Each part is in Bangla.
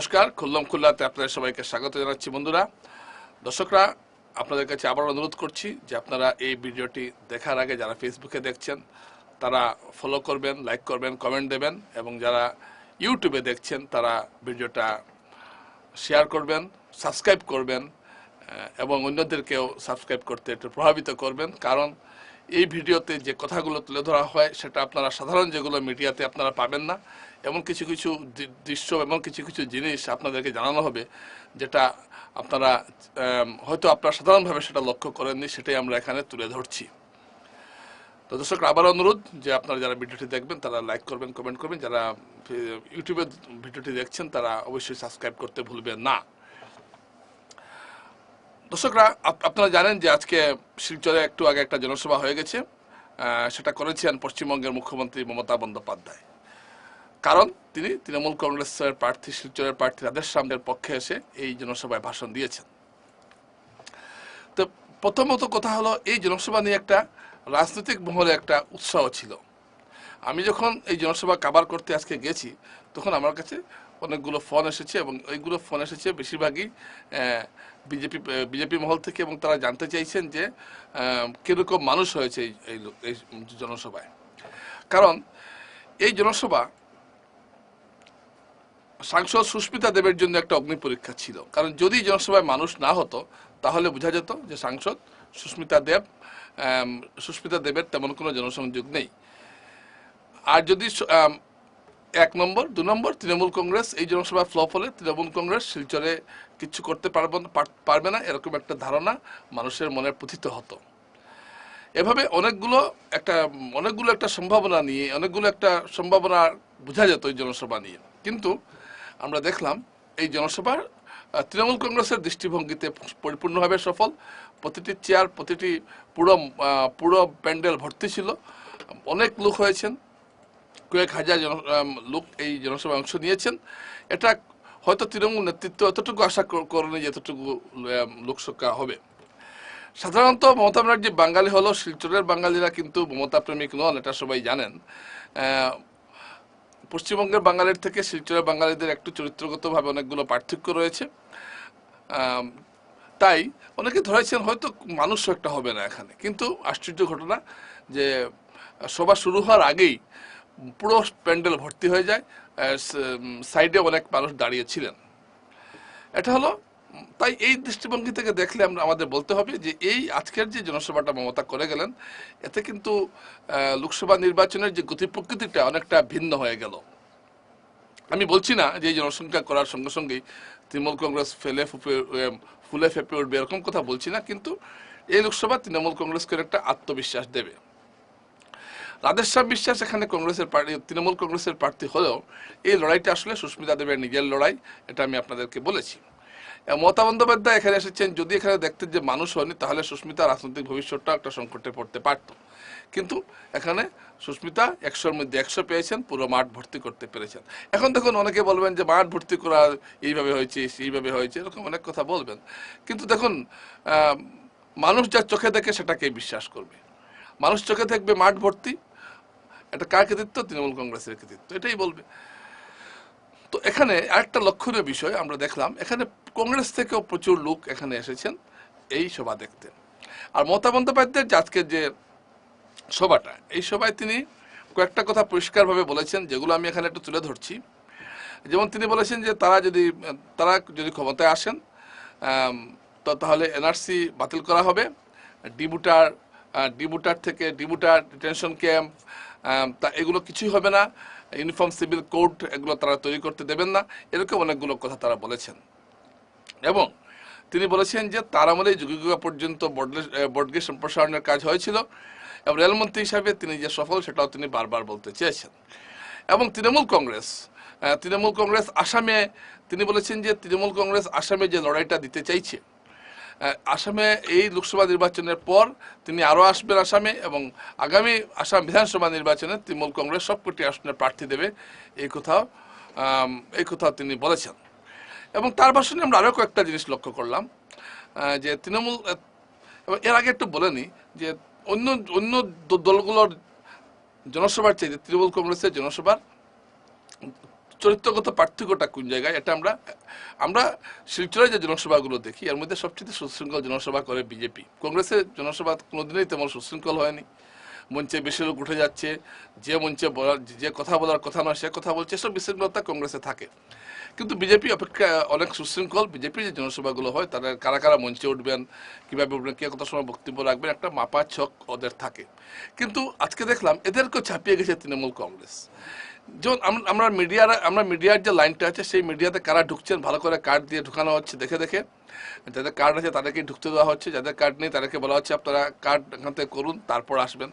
নমস্কার খুল্লম খুল্লাতে আপনাদের সবাইকে স্বাগত জানাচ্ছি বন্ধুরা। দর্শকরা, আপনাদের কাছে আবার অনুরোধ করছি যে আপনারা এই ভিডিওটি দেখার আগে যারা ফেসবুকে দেখছেন, তারা ফলো করবেন লাইক করবেন কমেন্ট দেবেন এবং যারা ইউটিউবে দেখছেন, তারা ভিডিওটা শেয়ার করবেন সাবস্ক্রাইব করবেন এবং অন্যদেরকেও সাবস্ক্রাইব করতে একটু প্রভাবিত করবেন। কারণ এই ভিডিওতে যে কথাগুলো তুলে ধরা হয়, সেটা আপনারা সাধারণ যেগুলো মিডিয়াতে আপনারা পাবেন না এমন কিছু কিছু দৃশ্য, এমন কিছু কিছু জিনিস আপনাদেরকে জানানো হবে, যেটা আপনারা হয়তো আপনারা সাধারণভাবে সেটা লক্ষ্য করেননি, সেটাই আমরা এখানে তুলে ধরছি। তো দর্শক, আবার অনুরোধ যে আপনারা যারা ভিডিওটি দেখবেন, তারা লাইক করবেন, কমেন্ট করবেন। যারা ইউটিউবে ভিডিওটি দেখছেন, তারা অবশ্যই সাবস্ক্রাইব করতে ভুলবেন না। দর্শকরা, আপ- আপনারা জানেন যে আজকে শিলচরে একটু আগে একটা জনসভা হয়ে গেছে। সেটা করেছেন পশ্চিমবঙ্গের মুখ্যমন্ত্রী মমতা বন্দ্যোপাধ্যায়। কারণ তিনি তৃণমূল কংগ্রেসের প্রার্থী, শিলচরের প্রার্থী রাধেশ সামনের পক্ষে এসে এই জনসভায় ভাষণ দিয়েছেন। তো প্রথমত কথা হলো, এই জনসভা নিয়ে একটা রাজনৈতিক মহলে একটা উৎসাহ ছিল। আমি যখন এই জনসভা কাবার করতে আজকে গেছি, তখন আমার কাছে অনেকগুলো ফোন এসেছে এবং ওইগুলো ফোন এসেছে বেশিরভাগই বিজেপি বিজেপি মহল থেকে এবং তারা জানতে চাইছেন যে কীরকম মানুষ হয়েছে এই জনসভায়। কারণ এই জনসভা সাংসদ সুস্মিতা দেবের জন্য একটা অগ্নি পরীক্ষা ছিল। কারণ যদি জনসভায় মানুষ না হতো, তাহলে বোঝা যেত যে সাংসদ সুস্মিতা দেব সুস্মিতা দেবের তেমন কোনো জনসংযোগ নেই। আর যদি এক নম্বর, দু নম্বর, তৃণমূল কংগ্রেস, এই জনসভা ফ্লপ হলে তৃণমূল কংগ্রেস শিলচরে কিছু করতে পারবে পারবে না, এরকম একটা ধারণা মানুষের মনে প্রথিত হতো। এভাবে অনেকগুলো একটা অনেকগুলো একটা সম্ভাবনা নিয়ে, অনেকগুলো একটা সম্ভাবনা বোঝা যেত এই জনসভা নিয়ে। কিন্তু আমরা দেখলাম এই জনসভার তৃণমূল কংগ্রেসের দৃষ্টিভঙ্গিতে পরিপূর্ণভাবে সফল। প্রতিটি চেয়ার প্রতিটি পুরো পুরো প্যান্ডেল ভর্তি ছিল। অনেক লোক হয়েছেন, কয়েক হাজার জন লোক এই জনসভায় অংশ নিয়েছেন। এটা হয়তো তৃণমূল নেতৃত্ব এতটুকু আশা কর- করেনি যে এতটুকু লোকসংখ্যা হবে। সাধারণত মমতা ব্যানার্জি বাঙালি হলো শিলচরের বাঙালিরা কিন্তু মমতা প্রেমিক নন, এটা সবাই জানেন। পশ্চিমবঙ্গের বাঙালির থেকে শিলচরের বাঙালিদের একটু চরিত্রগতভাবে অনেকগুলো পার্থক্য রয়েছে। তাই অনেকে ধরেছেন হয়তো মানুষ একটা হবে না এখানে। কিন্তু আশ্চর্য ঘটনা যে, সভা শুরু হওয়ার আগেই পুরো প্যান্ডেল ভর্তি হয়ে যায় সাইডে অনেক মানুষ দাঁড়িয়েছিলেন এটা হলো তাই এই দৃষ্টিভঙ্গি থেকে দেখলে আমরা আমাদের বলতে হবে যে এই আজকের যে জনসভাটা মমতা করে গেলেন, এতে কিন্তু লোকসভা নির্বাচনের যে গতি প্রকৃতিটা অনেকটা ভিন্ন হয়ে গেল। আমি বলছি না যে জনসংখ্যা করার সঙ্গে সঙ্গেই তৃণমূল কংগ্রেস ফেলে ফুপে ফুলে ফেপে উঠবে এরকম কথা বলছি না, কিন্তু এই লোকসভা তৃণমূল কংগ্রেসকে একটা আত্মবিশ্বাস দেবে। রাধেশ্যাম বিশ্বাস এখানে কংগ্রেসের পার্টি, তৃণমূল কংগ্রেসের প্রার্থী হলেও এই লড়াইটা আসলে সুস্মিতা দেবের নিজের লড়াই, এটা আমি আপনাদেরকে বলেছি। মমতা বন্দ্যোপাধ্যায় এখানে এসেছেন। যদি এখানে দেখতেন যে মানুষ হয়নি, তাহলে সুস্মিতা রাজনৈতিক ভবিষ্যৎটা একটা সংকটে পড়তে পারত। কিন্তু এখানে সুস্মিতা একশোর মধ্যে একশো পেয়েছেন, পুরো মাঠ ভর্তি করতে পেরেছেন। এখন দেখুন, অনেকে বলবেন যে মাঠ ভর্তি করা এইভাবে হয়েছে, সেইভাবে হয়েছে, এরকম অনেক কথা বলবেন। কিন্তু দেখুন মানুষ যা চোখে দেখে সেটাকে বিশ্বাস করবে। মানুষ চোখে দেখবে মাঠ ভর্তি, এটা কার কৃতিত্ব? তৃণমূল কংগ্রেসের কৃতিত্ব, এটাই বলবে। তো এখানে আরেকটা লক্ষণীয় বিষয় আমরা দেখলাম, এখানে কংগ্রেস থেকেও প্রচুর লোক এখানে এসেছেন এই সভা দেখতে। আর মমতা বন্দ্যোপাধ্যায়ের যে আজকের যে সভাটা, এই সভায় তিনি কয়েকটা কথা পরিষ্কারভাবে বলেছেন, যেগুলো আমি এখানে একটু তুলে ধরছি। যেমন তিনি বলেছেন যে তারা যদি তারা যদি ক্ষমতায় আসেন তো তাহলে এনআরসি বাতিল করা হবে। ডিবুটার ডিবুটার থেকে, ডিবুটার ডিটেনশন ক্যাম্প তা এগুলো কিছুই হবে না। ইউনিফর্ম, সিভিল কোড এগুলো তারা তৈরি করতে দেবেন না। এরকম অনেকগুলো কথা তারা বলেছেন। এবং তিনি বলেছেন যে তার আমলে যুগযুগা পর্যন্ত বর্ডগেজ সম্প্রসারণের কাজ হয়েছিল। এবং রেলমন্ত্রী হিসাবে তিনি যে সফল, সেটাও তিনি বারবার বলতে চেয়েছেন। এবং তৃণমূল কংগ্রেস তৃণমূল কংগ্রেস আসামে, তিনি বলেছেন যে তৃণমূল কংগ্রেস আসামে যে লড়াইটা দিতে চাইছে আসামে এই লোকসভা নির্বাচনের পর তিনি আরও আসবেন আসামে এবং আগামী আসাম বিধানসভা নির্বাচনে তৃণমূল কংগ্রেস সবকটি আসনের প্রার্থী দেবে। এই কথাও এই কথাও তিনি বলেছেন। এবং তার ভাষণে আমরা আরও কয়েকটা জিনিস লক্ষ্য করলাম যে তৃণমূল এর আগে একটু বলে নিই যে অন্য অন্য দলগুলোর জনসভার চাইতে, তৃণমূল কংগ্রেসের জনসভার চরিত্রগত পার্থক্যটা কোন জায়গায়? এটা আমরা আমরা শিলচরে যে জনসভাগুলো দেখি, এর মধ্যে সবচেয়ে সুশৃঙ্খল জনসভা করে বিজেপি। কংগ্রেসের জনসভা কোনোদিনই তেমন সুশৃঙ্খল হয়নি। মঞ্চে বেশি লোক উঠে যাচ্ছে, যে মঞ্চে বলার, যে কথা বলার কথা নয়, সে কথা বলছে সব বিশৃঙ্খলতা কংগ্রেসে থাকে। কিন্তু বিজেপি অপেক্ষা অনেক সুশৃঙ্খল। বিজেপির যে জনসভাগুলো হয়, তারা কারা কারা মঞ্চে উঠবেন, কীভাবে উঠবেন, কে কত সময় বক্তব্য রাখবেন, একটা মাপা ছক ওদের থাকে। কিন্তু আজকে দেখলাম, এদেরকেও ছাপিয়ে গেছে তৃণমূল কংগ্রেস। যেমন আমরা মিডিয়ার আমরা মিডিয়ার যে লাইনটা আছে, সেই মিডিয়াতে কারা ঢুকছেন, ভালো করে কার্ড দিয়ে ঢুকানো হচ্ছে, দেখে দেখে। যাদের কার্ড আছে তাদেরকে ঢুকতে দেওয়া হচ্ছে। যাদের কার্ড নেই, তাদেরকে বলা হচ্ছে, আপনারা কার্ড এখান থেকে করুন, তারপর আসবেন।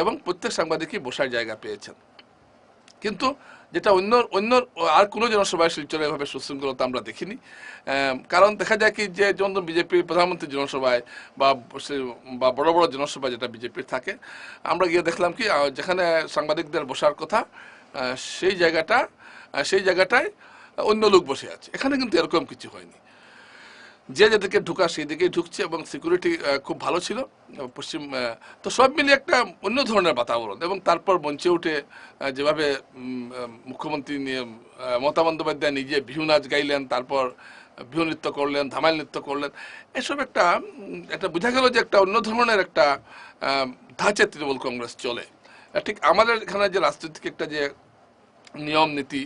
এবং প্রত্যেক সাংবাদিকই বসার জায়গা পেয়েছেন। কিন্তু যেটা অন্য অন্য, আর কোনো জনসভায় শিলচরে এভাবে সুশৃঙ্খলতা আমরা দেখিনি। কারণ দেখা যায় কি যে যেমন বিজেপির প্রধানমন্ত্রী জনসভায় বা বা বড় বড় জনসভায় যেটা বিজেপির থাকে, আমরা গিয়ে দেখলাম কি যেখানে সাংবাদিকদের বসার কথা সেই জায়গাটা সেই জায়গাটায় অন্য লোক বসে আছে। এখানে কিন্তু এরকম কিছু হয়নি। যে যেদিকে ঢুকা সেই দিকেই ঢুকছে এবং সিকিউরিটি খুব ভালো ছিল। পশ্চিম তো সব মিলিয়ে একটা অন্য ধরনের বাতাবরণ এবং তারপর মঞ্চে উঠে যেভাবে মুখ্যমন্ত্রী নিয়ে মমতা বন্দ্যোপাধ্যায় নিজে বিহু নাচ গাইলেন, তারপর বিহু নৃত্য করলেন ধামাইল নৃত্য করলেন, এসব একটা একটা বোঝা গেল যে একটা অন্য ধরনের একটা ধাঁচে তৃণমূল কংগ্রেস চলে। ঠিক আমাদের এখানে যে রাজনৈতিক একটা যে নিয়ম নীতি,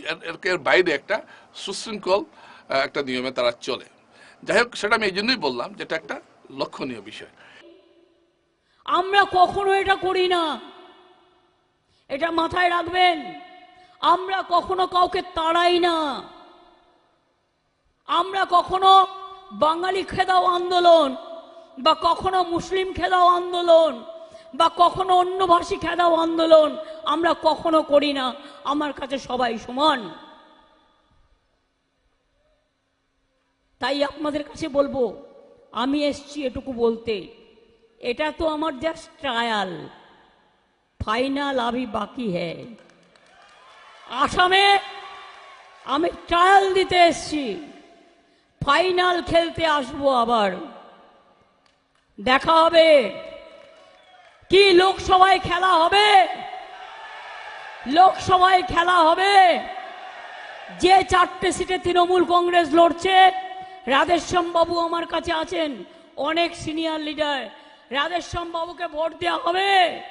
এর বাইরে একটা সুশৃঙ্খল একটা নিয়মে তারা চলে। যাই হোক সেটা আমি এই জন্যই বললাম যেটা একটা লক্ষণীয় বিষয়। আমরা কখনো এটা করি না। এটা মাথায় রাখবেন, আমরা কখনো কাউকে তাড়াই না। আমরা কখনো বাঙালি খেদাও আন্দোলন বা কখনো মুসলিম খেদাও আন্দোলন বা কখনো অন্যভাষী খেদাও আন্দোলন আমরা কখনো করি না। আমার কাছে সবাই সমান। তাই আপনাদের কাছে বলব, আমি এসছি এটুকু বলতে। এটা তো আমার জাস্ট ট্রায়াল ফাইনাল আবি বাকি হ্যাঁ আসামে আমি ট্রায়াল দিতে এসছি। ফাইনাল খেলতে আসব আবার। দেখা হবে। কি লোকসভায় খেলা হবে? লোকসভায় খেলা হবে। যে চারটে সিটে তৃণমূল কংগ্রেস লড়ছে রাধেশ্যাম বাবু আমার কাছে আছেন। অনেক সিনিয়র লিডার। রাধেশ্যাম বাবুকে ভোট দেওয়া হবে।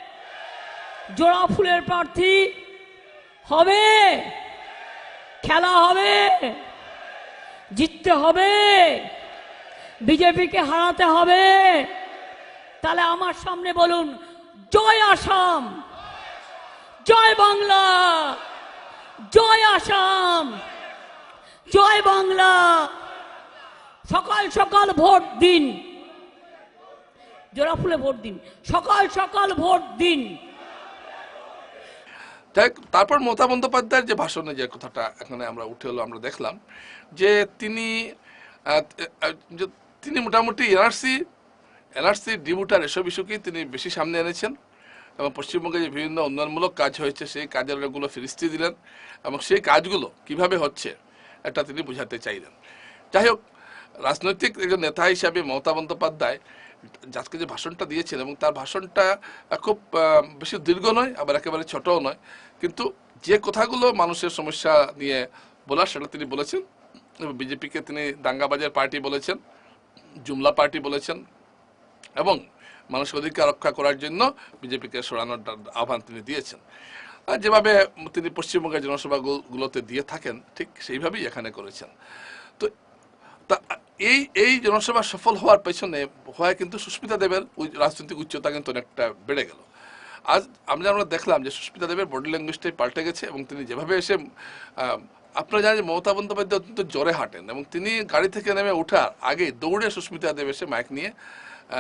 জোড়া ফুলের প্রার্থী হবে। খেলা হবে। জিততে হবে। বিজেপিকে হারাতে হবে। তাহলে আমার সামনে বলুন, জয় আসাম। জয় বাংলা। জয় আসাম। জয় বাংলা। সকাল সকাল ভোট দিন। জোড়া ফুলে ভোট দিন। সকাল সকাল ভোট দিন। যাই তারপর মমতা বন্দ্যোপাধ্যায়ের যে ভাষণে যে কথাটা এখানে আমরা উঠে এলো, আমরা দেখলাম যে তিনি তিনি মোটামুটি এনআরসি এনআরসি ডিবুটার এসব ইস্যুকেই তিনি বেশি সামনে এনেছেন এবং পশ্চিমবঙ্গে যে বিভিন্ন উন্নয়নমূলক কাজ হয়েছে, সেই কাজের অনেকগুলো ফিরিস্তি দিলেন এবং সেই কাজগুলো কীভাবে হচ্ছে, এটা তিনি বোঝাতে চাইলেন। যাই হোক রাজনৈতিক একজন নেতা হিসাবে মমতা বন্দ্যোপাধ্যায় আজকে যে ভাষণটা দিয়েছেন এবং তার ভাষণটা খুব বেশি দীর্ঘ নয়, আবার একেবারে ছোটও নয়। কিন্তু যে কথাগুলো মানুষের সমস্যা নিয়ে বলার সেটা তিনি বলেছেন। এবং বিজেপিকে তিনি দাঙ্গাবাজের পার্টি বলেছেন, জুমলা পার্টি বলেছেন এবং মানুষের অধিকার রক্ষা করার জন্য বিজেপিকে সরানোর আহ্বান তিনি দিয়েছেন। আর যেভাবে তিনি পশ্চিমবঙ্গের জনসভাগুলোতে দিয়ে থাকেন, ঠিক সেইভাবেই এখানে করেছেন। তো তা, এই এই জনসভা সফল হওয়ার পেছনে হয় কিন্তু সুস্মিতা দেবের উই- রাজনৈতিক উচ্চতা কিন্তু অনেকটা বেড়ে গেল। আজ আমরা আমরা দেখলাম যে সুস্মিতা দেবের বডি ল্যাঙ্গুয়েজটাই পাল্টে গেছে এবং তিনি যেভাবে এসে আপনারা জানেন যে মমতা বন্দ্যোপাধ্যায় অত্যন্ত জ্বরে হাঁটেন এবং তিনি গাড়ি থেকে নেমে ওঠার আগে দৌড়ে সুস্মিতা দেব এসে মাইক নিয়ে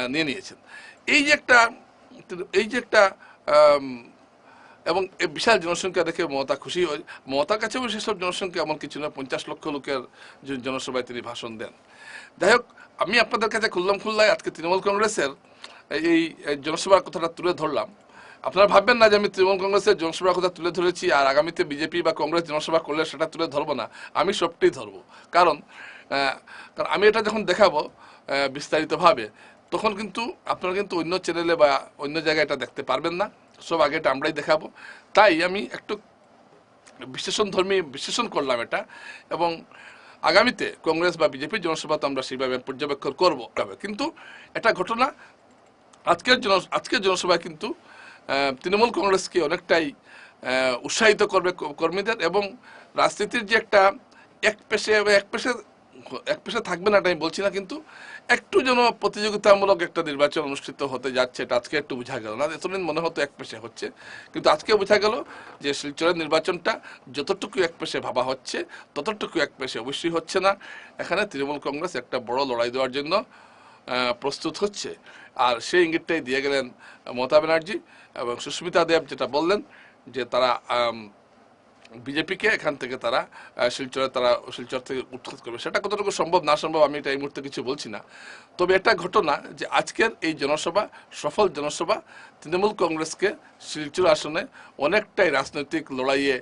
নিয়ে নিয়েছেন। এই যে একটা, এই যে একটা এবং বিশাল জনসংখ্যা দেখে মমতা খুশি হয়। মমতার কাছেও সেসব জনসংখ্যা এমন কিছু না, পঞ্চাশ লক্ষ লোকের জনসভায় তিনি ভাষণ দেন। যাই হোক, আমি আপনাদের কাছে খুললাম খুল্লায় আজকে তৃণমূল কংগ্রেসের এই জনসভার কথাটা তুলে ধরলাম। আপনারা ভাববেন না যে আমি তৃণমূল কংগ্রেসের জনসভার কথা তুলে ধরেছি, আর আগামীতে বিজেপি বা কংগ্রেস জনসভা করলে সেটা তুলে ধরবো না। আমি সবটাই ধরবো। কারণ কারণ আমি এটা যখন দেখাবো বিস্তারিতভাবে, তখন কিন্তু আপনারা কিন্তু অন্য চ্যানেলে বা অন্য জায়গায় এটা দেখতে পারবেন না। সব আগে এটা আমরাই দেখাবো। তাই আমি একটু বিশ্লেষণ ধর্মী বিশ্লেষণ করলাম এটা এবং আগামীতে কংগ্রেস বা বিজেপির জনসভা তো আমরা সেইভাবে পর্যবেক্ষণ করব কিন্তু এটা ঘটনা আজকের জন, আজকের জনসভা কিন্তু তৃণমূল কংগ্রেসকে অনেকটাই উৎসাহিত করবে কর্মীদের এবং রাজনীতির যে একটা এক পেশে এক পেশে এক পেশে থাকবে না এটা আমি বলছি না, কিন্তু একটু যেন প্রতিযোগিতামূলক একটা নির্বাচন অনুষ্ঠিত হতে যাচ্ছে, এটা আজকে একটু বোঝা গেল। না, এতদিন মনে হতো এক পেশে হচ্ছে, কিন্তু আজকে বোঝা গেল যে শিলচরের নির্বাচনটা যতটুকু এক পেশে ভাবা হচ্ছে, ততটুকু এক পেশে অবশ্যই হচ্ছে না। এখানে তৃণমূল কংগ্রেস একটা বড় লড়াই দেওয়ার জন্য প্রস্তুত হচ্ছে। আর সেই ইঙ্গিতটাই দিয়ে গেলেন মমতা ব্যানার্জি এবং সুস্মিতা দেব, যেটা বললেন যে তারা বিজেপিকে এখান থেকে তারা শিলচরে তারা, শিলচর থেকে উৎখাত করবে। সেটা কতটুকু সম্ভব, না সম্ভব আমি এটা এই মুহূর্তে কিছু বলছি না। তবে এটা ঘটনা যে আজকের এই জনসভা, সফল জনসভা, তৃণমূল কংগ্রেসকে শিলচর আসনে অনেকটাই রাজনৈতিক লড়াইয়ে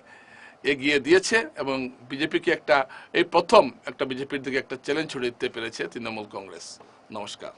এগিয়ে দিয়েছে এবং বিজেপিকে একটা, এই প্রথম একটা বিজেপির দিকে একটা চ্যালেঞ্জ ছড়িয়ে দিতে পেরেছে তৃণমূল কংগ্রেস। নমস্কার।